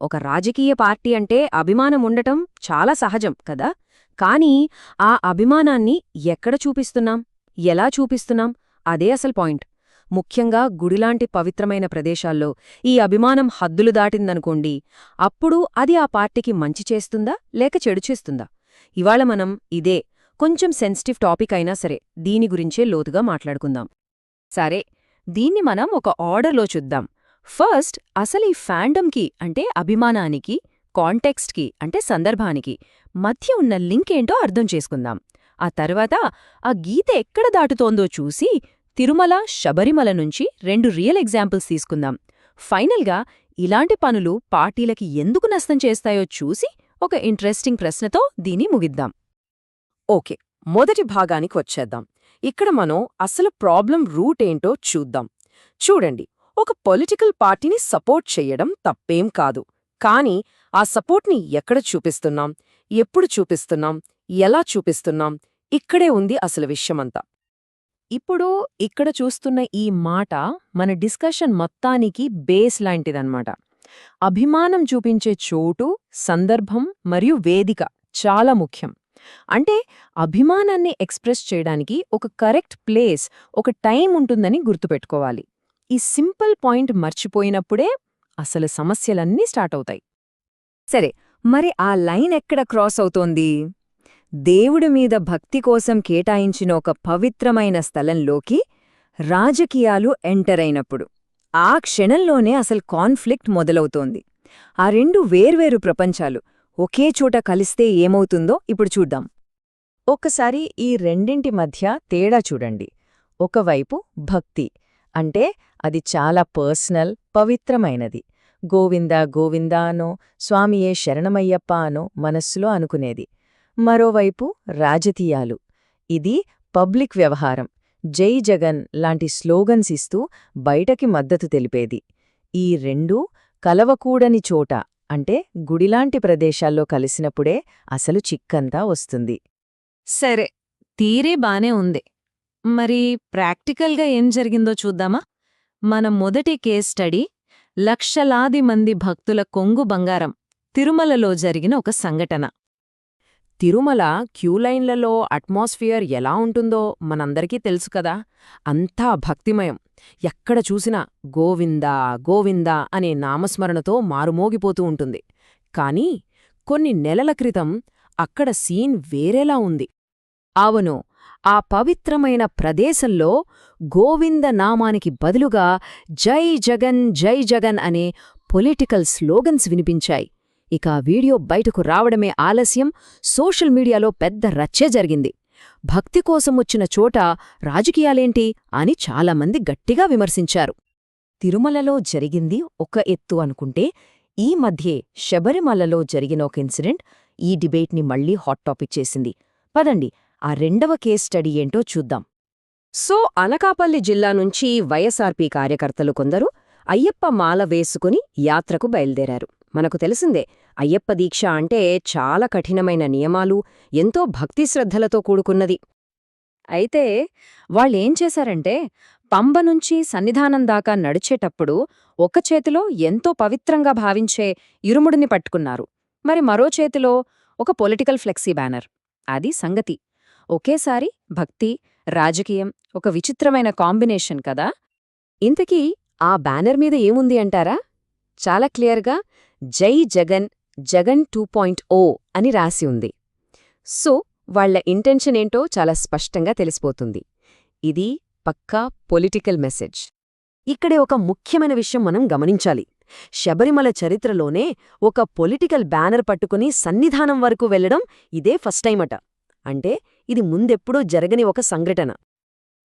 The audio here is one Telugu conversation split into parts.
ఒక రాజకీయ పార్టీ అంటే అభిమానం ఉండటం చాలా సహజం కదా? కానీ ఆ అభిమానాన్ని ఎక్కడ చూపిస్తున్నాం? ఎలా చూపిస్తున్నాం? అదే అసలు పాయింట్. ముఖ్యంగా గుడిలాంటి పవిత్రమైన ప్రదేశాల్లో ఈ అభిమానం హద్దులు దాటిందనుకోండి అప్పుడు అది ఆ పార్టీకి మంచి చేస్తుందా లేక చెడు చేస్తుందా? ఇవాళ మనం ఇదే కొంచెం సెన్సిటివ్ టాపిక్ అయినా సరే దీని గురించే లోతుగా మాట్లాడుకుందాం. సరే దీన్ని మనం ఒక ఆర్డర్లో చూద్దాం. ఫస్ట్ అసలు ఈ ఫ్యాండమ్కి అంటే అభిమానానికి కాంటెక్స్ట్కి అంటే సందర్భానికి మధ్య ఉన్న లింక్ ఏంటో అర్థం చేసుకుందాం. ఆ తర్వాత ఆ గీత ఎక్కడ దాటుతోందో చూసి తిరుమల శబరిమల నుంచి రెండు రియల్ ఎగ్జాంపుల్స్ తీసుకుందాం. ఫైనల్గా ఇలాంటి పనులు పార్టీలకి ఎందుకు నష్టం చేస్తాయో చూసి ఒక ఇంట్రెస్టింగ్ ప్రశ్నతో దీన్ని ముగిద్దాం. ఓకే మొదటి భాగానికి వచ్చేద్దాం. ఇక్కడ మనం అసలు ప్రాబ్లం రూట్ ఏంటో చూద్దాం. చూడండి ఒక పొలిటికల్ పార్టీని సపోర్ట్ చెయ్యడం తప్పేం కాదు. కానీ ఆ సపోర్ట్ని ఎక్కడ చూపిస్తున్నాం? ఎప్పుడు చూపిస్తున్నాం? ఎలా చూపిస్తున్నాం? ఇక్కడే ఉంది అసలు విషయమంతా. ఇప్పుడు ఇక్కడ చూస్తున్న ఈ మాట మన డిస్కషన్ మొత్తానికి బేస్ లాంటిదన్నమాట. అభిమానం చూపించే చోటు సందర్భం మరియు వేదిక చాలా ముఖ్యం. అంటే అభిమానాన్ని ఎక్స్ప్రెస్ చేయడానికి ఒక కరెక్ట్ ప్లేస్ ఒక టైం ఉంటుందని గుర్తుపెట్టుకోవాలి. ఈ సింపుల్ పాయింట్ మర్చిపోయినప్పుడే అసలు సమస్యలన్నీ స్టార్ట్ అవుతాయి. సరే మరి ఆ లైన్ ఎక్కడ క్రాస్ అవుతోంది? దేవుడి మీద భక్తి కోసం కేటాయించిన ఒక పవిత్రమైన స్థలంలోకి రాజకీయాలు ఎంటర్ అయినప్పుడు ఆ క్షణంలోనే అసలు కాన్ఫ్లిక్ట్ మొదలవుతోంది. ఆ రెండు వేర్వేరు ప్రపంచాలు ఒకే చోట కలిస్తే ఏమవుతుందో ఇప్పుడు చూద్దాం. ఒక్కసారి ఈ రెండింటి మధ్య తేడా చూడండి. ఒకవైపు భక్తి అంటే అది చాలా పర్సనల్ పవిత్రమైనది. గోవింద గోవింద అనో స్వామియే శరణమయ్యప్ప అనో మనస్సులో అనుకునేది. మరోవైపు రాజకీయాలు. ఇది పబ్లిక్ వ్యవహారం. జై జగన్ లాంటి స్లోగన్స్ ఇస్తూ బయటకి మద్దతు తెలిపేది. ఈ రెండూ కలవకూడని చోట అంటే గుడిలాంటి ప్రదేశాల్లో కలిసినప్పుడే అసలు చిక్కంతా వస్తుంది. సరే తీరే బానే ఉంది. మరి ప్రాక్టికల్గా ఏం జరిగిందో చూద్దామా? మన మొదటి కేస్ స్టడీ లక్షలాది మంది భక్తుల కొంగు బంగారం తిరుమలలో జరిగిన ఒక సంఘటన. తిరుమల క్యూలైన్లలో అట్మాస్ఫియర్ ఎలా ఉంటుందో మనందరికీ తెలుసు కదా? అంతా భక్తిమయం. ఎక్కడ చూసినా గోవిందా గోవిందా అనే నామస్మరణతో మారుమోగిపోతూ ఉంటుంది. కాని కొన్ని నెలల క్రితం అక్కడ సీన్ వేరేలా ఉంది. అవును ఆ పవిత్రమైన ప్రదేశంలో గోవింద నామానికి బదులుగా జై జగన్ జై జగన్ అనే పొలిటికల్ స్లోగన్స్ వినిపించాయి. ఇక ఆ వీడియో బయటకు రావడమే ఆలస్యం సోషల్ మీడియాలో పెద్ద రచ్చే జరిగింది. భక్తి కోసం వచ్చిన చోట రాజకీయాలేంటి అని చాలామంది గట్టిగా విమర్శించారు. తిరుమలలో జరిగింది ఒక ఎత్తు అనుకుంటే ఈ మధ్యే శబరిమలలో జరిగిన ఒక ఇన్సిడెంట్ ఈ డిబేట్ని మళ్ళీ హాట్ టాపిక్ చేసింది. పదండి ఆ రెండవ కేస్ స్టడీ ఏంటో చూద్దాం. సో అనకాపల్లి జిల్లా నుంచి వైఎస్ఆర్పీ కార్యకర్తలు కొందరు అయ్యప్ప మాల వేసుకుని యాత్రకు బయల్దేరారు. మనకు తెలిసిందే అయ్యప్ప దీక్ష అంటే చాలా కఠినమైన నియమాలు ఎంతో భక్తి శ్రద్ధలతో కూడుకున్నది. అయితే వాళ్ళేం చేశారంటే పంబ నుంచి సన్నిధానం దాకా నడిచేటప్పుడు ఒక చేతిలో ఎంతో పవిత్రంగా భావించే ఇరుముడిని పట్టుకున్నారు. మరి మరో చేతిలో ఒక పొలిటికల్ ఫ్లెక్సీ బ్యానర్. అది సంగతి. ఒకేసారి భక్తి రాజకీయం ఒక విచిత్రమైన కాంబినేషన్ కదా? ఇంతకీ ఆ బ్యానర్ మీద ఏముంది అంటారా? చాలా క్లియర్గా జై Jagan Jagan two point O అని రాసి ఉంది. సో వాళ్ళ ఇంటెన్షన్ ఏంటో చాలా స్పష్టంగా తెలిసిపోతుంది. ఇది పక్కా పొలిటికల్ మెసేజ్. ఇక్కడే ఒక ముఖ్యమైన విషయం మనం గమనించాలి. శబరిమల చరిత్రలోనే ఒక పొలిటికల్ బ్యానర్ పట్టుకుని సన్నిధానం వరకు వెళ్ళడం ఇదే ఫస్ట్ టైమట. అంటే ఇది ముందెప్పుడూ జరగని ఒక సంఘటన.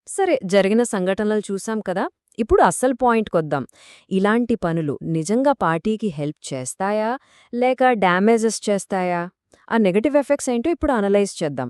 సరే జరిగిన సంఘటనలు చూసాం కదా ఇప్పుడు అస్సలు పాయింట్కొద్దాం ఇలాంటి పనులు నిజంగా పార్టీకి హెల్ప్ చేస్తాయా? లేక డ్యామేజెస్ చేస్తాయా? ఆ నెగటివ్ ఎఫెక్ట్స్ ఏంటో ఇప్పుడు అనలైజ్ చేద్దాం.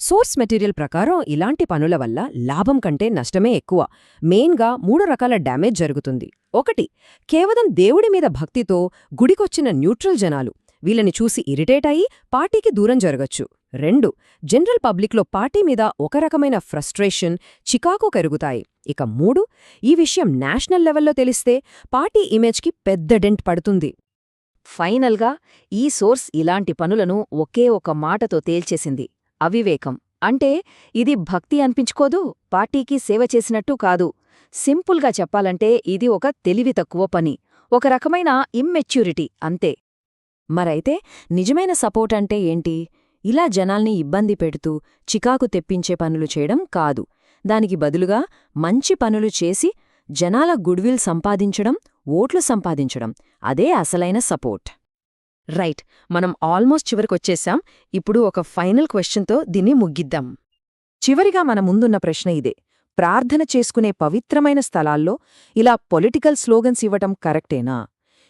సోర్స్ మెటీరియల్ ప్రకారం ఇలాంటి పనుల వల్ల లాభం కంటే నష్టమే ఎక్కువ. మెయిన్గా మూడు రకాల డ్యామేజ్ జరుగుతుంది. ఒకటి కేవలం దేవుడి మీద భక్తితో గుడికొచ్చిన న్యూట్రల్ జనాలు. వీళ్ళని చూసి ఇరిటేట్ అయి పార్టీకి దూరం జరగచ్చు. రెండు జనరల్ పబ్లిక్లో పార్టీ మీద ఒక రకమైన ఫ్రస్ట్రేషన్ చికాకు కరుగుతాయి. ఇక మూడు ఈ విషయం నేషనల్ లెవెల్లో తెలిస్తే పార్టీ ఇమేజ్కి పెద్ద డెంట్ పడుతుంది. ఫైనల్గా ఈ సోర్స్ ఇలాంటి పనులను ఒకే ఒక మాటతో తేల్చేసింది. అవివేకం. అంటే ఇది భక్తి అనిపించుకోదు పార్టీకి సేవ చేసినట్టు కాదు. సింపుల్గా చెప్పాలంటే ఇది ఒక తెలివి తక్కువ పని ఒక రకమైన ఇమ్మెచ్యూరిటీ అంతే. మరైతే నిజమైన సపోర్ట్ అంటే ఏంటి? ఇలా జనాల్ని ఇబ్బంది పెడుతూ చికాకు తెప్పించే పనులు చేయడం కాదు. దానికి బదులుగా మంచి పనులు చేసి జనాల గుడ్విల్ సంపాదించడం ఓట్లు సంపాదించడం అదే అసలైన సపోర్ట్. రైట్ మనం ఆల్మోస్ట్ చివరికొచ్చేసాం ఇప్పుడు ఒక ఫైనల్ క్వశ్చన్తో దీన్ని ముగ్గిద్దాం చివరిగా మన ముందున్న ప్రశ్న ఇదే. ప్రార్థన చేసుకునే పవిత్రమైన స్థలాల్లో ఇలా పొలిటికల్ స్లోగన్స్ ఇవ్వటం కరెక్టేనా?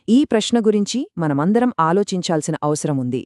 ఈ ప్రశ్న గురించి మనమందరం ఆలోచించాల్సిన అవసరం ఉంది.